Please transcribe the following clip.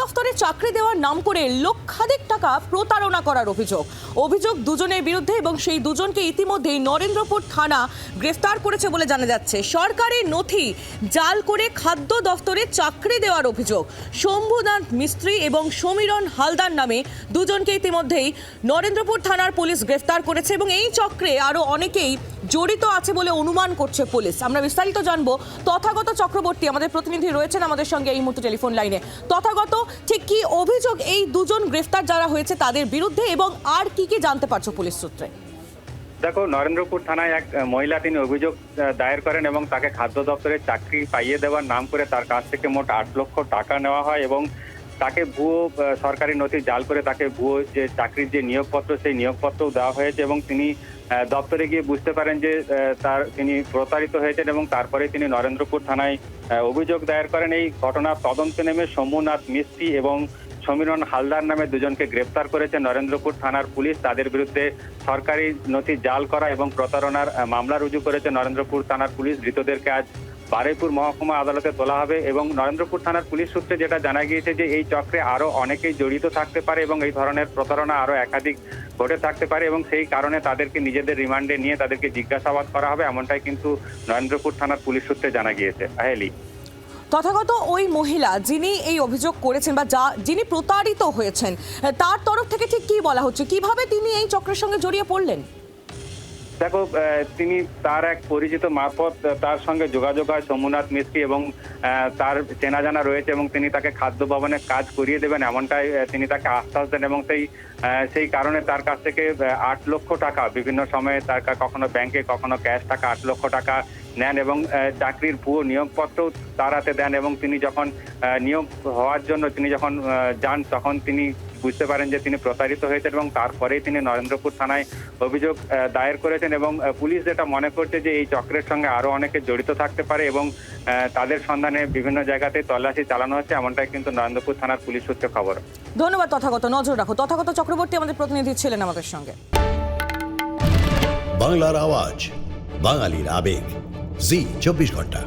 দফতরে চাকরি দেওয়ার নাম করে লক্ষাধিক টাকা প্রতারণা করার অভিযোগ। অভিযোগ দুজনের বিরুদ্ধে এবং সেই দুজনকে ইতিমধ্যেই নরেন্দ্রপুর থানা গ্রেফতার করেছে বলে জানা যাচ্ছে। সরকারি নথি জাল করে খাদ্য দফতরে চাকরি দেওয়ার অভিযোগ। শম্ভুনাথ মিস্ত্রি এবং সমীরণ হালদার নামে দুজনকে ইতিমধ্যেই নরেন্দ্রপুর থানার পুলিশ গ্রেফতার করেছে এবং এই চক্রে আরও অনেকেই জড়িত আছে বলে অনুমান করছে পুলিশ। আমরা বিস্তারিত জানব। তথাগত চক্রবর্তী আমাদের প্রতিনিধি রয়েছেন আমাদের সঙ্গে এই মুহূর্তে টেলিফোন লাইনে। তথাগত ঠিক কি অভিযোগ এই দুজন গ্রেফতার যারা হয়েছে তাদের বিরুদ্ধে এবং আর কি কি জানতে পারছ পুলিশ সূত্রে? দেখো, নরেন্দ্রপুর থানায় এক মহিলা তিনি অভিযোগ দায়ের করেন এবং তাকে খাদ্য দপ্তরে চাকরি পাইয়ে দেওয়ার নাম করে তার কাছ থেকে মোট আট লক্ষ টাকা নেওয়া হয় এবং তাকে ভুয়ো সরকারি নথি জাল করে তাকে ভুয়ো যে চাকরির যে নিয়োগপত্র, সেই নিয়োগপত্রও দেওয়া হয়েছে এবং তিনি দপ্তরে গিয়ে বুঝতে পারেন যে তার, তিনি প্রতারিত হয়েছেন এবং তারপরে তিনি নরেন্দ্রপুর থানায় অভিযোগ দায়ের করেন। এই ঘটনার তদন্তে নেমে সমুনাথ মিস্ত্রি এবং সমীরণ হালদার নামে দুজনকে গ্রেপ্তার করেছে। নরেন্দ্রপুর থানার পুলিশ তাদের বিরুদ্ধে সরকারি নথি জাল করা এবং প্রতারণার মামলা রুজু করেছে। নরেন্দ্রপুর থানার পুলিশ ধৃতদেরকে আজ বারুইপুর মহকুমা আদালতে তোলা হবে এবং নরেন্দ্রপুর থানার পুলিশ সূত্রে যেটা জানা গিয়েছে যে এই চক্রে আরও অনেকেই জড়িত থাকতে পারে এবং এই ধরনের প্রতারণা আরও একাধিক ঘটে থাকতে পারে এবং সেই কারণে তাদেরকে নিজেদের রিমান্ডে নিয়ে তাদেরকে জিজ্ঞাসাবাদ করা হবে, এমনটাই কিন্তু নরেন্দ্রপুর থানার পুলিশ সূত্রে জানা গিয়েছে। আহেলি তথাগত ওই মহিলা যিনি এই অভিযোগ করেছেন বা যা, যিনি প্রতারিত হয়েছেন, তার তরফ থেকে ঠিক কি বলা হচ্ছে? কীভাবে তিনি এই চক্রের সঙ্গে জড়িয়ে পড়লেন? দেখো তিনি তার এক পরিচিত মারফত তার সঙ্গে যোগাযোগ হয় সোমনাথ মিস্ত্রি এবং তার চেনা জানা রয়েছে এবং তিনি তাকে খাদ্য ভবনে কাজ করিয়ে দেবেন এমনটাই তিনি তাকে আশ্বাস দেন এবং সেই সেই কারণে তার কাছ থেকে আট লক্ষ টাকা, বিভিন্ন সময়ে তার কখনো ব্যাংকে কখনো ক্যাশ টাকা, আট লক্ষ টাকা নেন এবং চাকরির ভুয়ো নিয়োগপত্রও তার হাতে দেন এবং তিনি যখন নিয়োগ হওয়ার জন্য তিনি যখন যান, তখন তিনি বুঝতে পারেন যে তিনি প্রতারিত হয়েছেন এবং তারপরেই তিনি নরেন্দ্রপুর থানায় অভিযোগ দায়ের করেছেন এবং পুলিশ যেটা মনে করছে যে এই চক্রের সঙ্গে আরও অনেকে জড়িত থাকতে পারে এবং তাদের সন্ধানে বিভিন্ন জায়গাতে তল্লাশি চালানো হচ্ছে এমনটাই কিন্তু নরেন্দ্রপুর থানার পুলিশ সূত্রে খবর। ধন্যবাদ তথাগত নজর রাখো। তথাগত চক্রবর্তী আমাদের প্রতিনিধি ছিলেন আমাদের সঙ্গে। বাংলার আওয়াজ বাঙালির আবেগ। জি চব্বিশ ঘণ্টা।